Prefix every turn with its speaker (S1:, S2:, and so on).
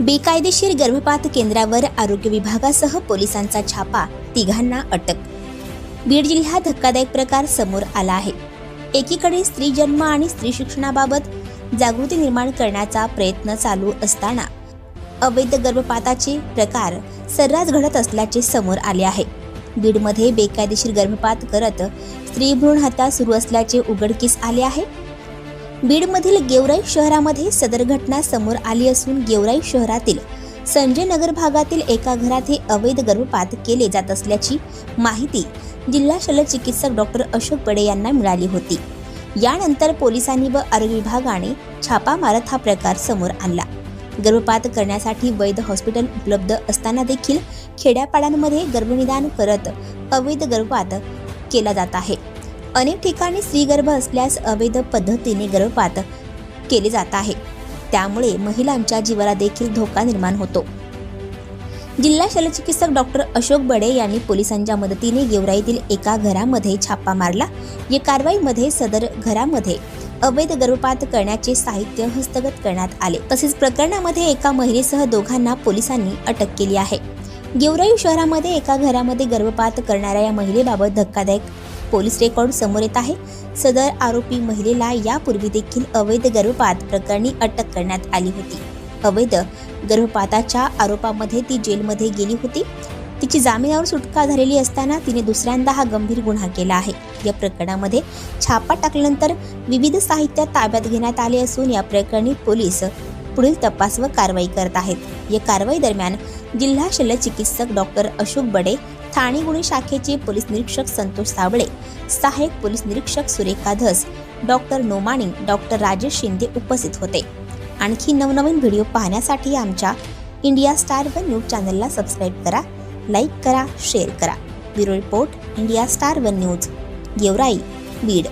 S1: बेकायदेशीर गर्भपात केंद्रावर आरोग्य विभागासह पोलिसांचा छापा तिघांना अटक. बीड जिल्ह्यात धक्कादायक प्रकार समोर आला आहे. एकीकडे स्त्री जन्म आणि स्त्री शिक्षणाबाबत जागृती निर्माण करण्याचा प्रयत्न चालू असताना अवैध गर्भपाताचे प्रकार सर्रास घडत असल्याचे समोर आले आहे. बीडमध्ये बेकायदेशीर गर्भपात करत स्त्री भ्रूण हत्या सुरू असल्याचे उघडकीस आले आहे. बीडमधील गेवराई शहरामध्ये सदर घटना समोर आली असून गेवराई शहरातील संजय नगर भागातील एका घरात हे अवैध गर्भपात केले जात असल्याची माहिती जिल्हा शल्यचिकित्सक डॉक्टर अशोक बडे यांना मिळाली होती. यानंतर पोलिसांनी व आरोग्य विभागाने छापा मारत हा प्रकार समोर आणला. गर्भपात करण्यासाठी वैध हॉस्पिटल उपलब्ध असताना देखील खेड्यापाड्यांमध्ये गर्भनिदान करत अवैध गर्भपात केला जात आहे. अनेक ठिकाणी स्त्रीगर्भ असल्यास अवैध पद्धतीने गर्भपात केले जात आहे. त्यामुळे महिलांच्या जीवाला देखील धोका निर्माण होतो. जिल्हा शल्यचिकित्सक डॉक्टर अशोक बडे यांनी पोलिसांच्या मदतीने गेवराईतील एका घरामध्ये छापा मारला. या कारवाईमध्ये सदर घरामध्ये अवैध गर्भपात करण्याचे साहित्य हस्तगत करण्यात आले. तसेच प्रकरणामध्ये एका महिलेसह दोघांना पोलिसांनी अटक केली आहे. गेवराई शहरामध्ये एका घरामध्ये गर्भपात करणाऱ्या या महिलेबाबत धक्कादायक पोलीस रेकॉर्ड समोर येत आहे. सदर आरोपी महिलेला यापूर्वी देखील अवैध गर्भपात प्रकरणी अटक करण्यात आली होती. अवैध गर्भपाताच्या आरोपामध्ये ती जेलमध्ये गेली होती. तिची जामिनावर सुटका झालेली असताना तिने दुसऱ्यांदा हा गंभीर गुन्हा केला आहे. या प्रकरणामध्ये छापा टाकल्यानंतर विविध साहित्य ताब्यात घेण्यात आले असून या प्रकरणी पोलीस पुढील तपास व कारवाई करत आहेत. या कारवाई दरम्यान जिल्हा शल्यचिकित्सक डॉक्टर अशोक बडे ठाणे गुन्हे शाखेचे पोलीस निरीक्षक संतोष साबळे सहाय्यक पोलीस निरीक्षक सुरेखा धस डॉक्टर नोमाणी डॉक्टर राजेश शिंदे उपस्थित होते. आणखी नवनवीन व्हिडिओ पाहण्यासाठी आमच्या इंडिया स्टार वन न्यूज चॅनलला सबस्क्राईब करा लाईक करा शेअर करा. Bureau report India star one news Georai Beed.